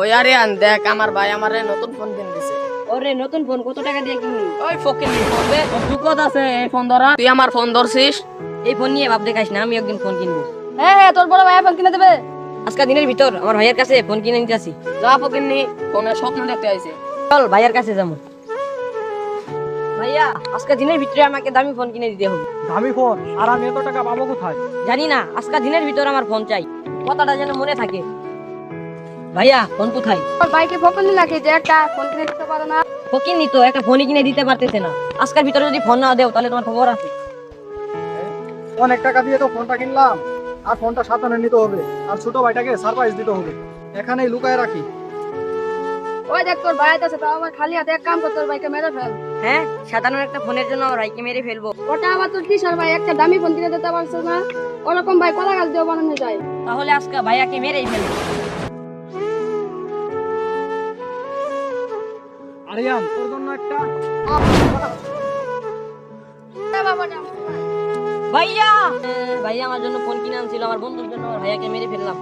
ওই আরে আন দেখ আমার ভাই আমারে নতুন ফোন কিনে দিছে ওরে নতুন ফোন কত টাকা দিয়ে কিনলি? ওই ফকির দুকত আছে এই ফোন ধরা। তুই আমার ফোন ধরছিস? এই ফোন নিয়ে ভাব দেখাইস না আমি একদিন ফোন কিনবো। হ্যাঁ হ্যাঁ তোর বড় ভাই ফোন কিনে দেবে। আজকে দিনের ভিতর আমার ভাইয়ের কাছে ফোন কিনে নিতে আসি। যা ফকির নি ফোনের স্বপ্ন দেখতে আইছে। চল ভাইয়ের কাছে যাব। ভাইয়া আজকে দিনের ভিতরে আমাকে দামি ফোন কিনে দিতে হবে। দামি ফোন আর আমি এত টাকা পাবো কোথায়? জানি না আজকে দিনের ভিতর আমার ফোন চাই। কথাটা যেন মনে থাকে। ভাইয়া ফোন কোথায়? তোর ভাইকে ফোন নাকি যে একটা ফোন কিনে দিতে পারো না? ফকির নি তো একটা ফোনই কিনে দিতে পারতেছে না। আজকের ভিতরে যদি ফোন না দেও তাহলে তোমার খবর আছে। অনেক টাকা দিয়ে তো ফোনটা কিনলাম। আর ফোনটা সাবধানে নিতে হবে। আর ছোট ভাইটাকে সারপ্রাইজ দিতে হবে। এখানেই লুকায় রাখি। ওই দেখ তোর ভাই আছে তাও আবার খালি হাতে এক কাম কর তোর ভাইকে মেরে ফেল। হ্যাঁ সাধারণ একটা ফোনের জন্য আমার ভাইকে মেরে ফেলব। ওটা আবার তোর কিসের ভাই? একটা দামি ফোন কিনে দিতে পারছ না? ওরকম ভাই কলা গাছ দিয়ে বানানো যায়। তাহলে আজকে ভাইয়াকে মেরেই ফেলব। আরিয়ান তোর জন্য একটা ভাইয়া! ভাইয়া আমার জন্য ফোন কিনে আনছিল আমার বন্ধুর জন্য আমার ভাইয়াকে মেরে ফেললাম।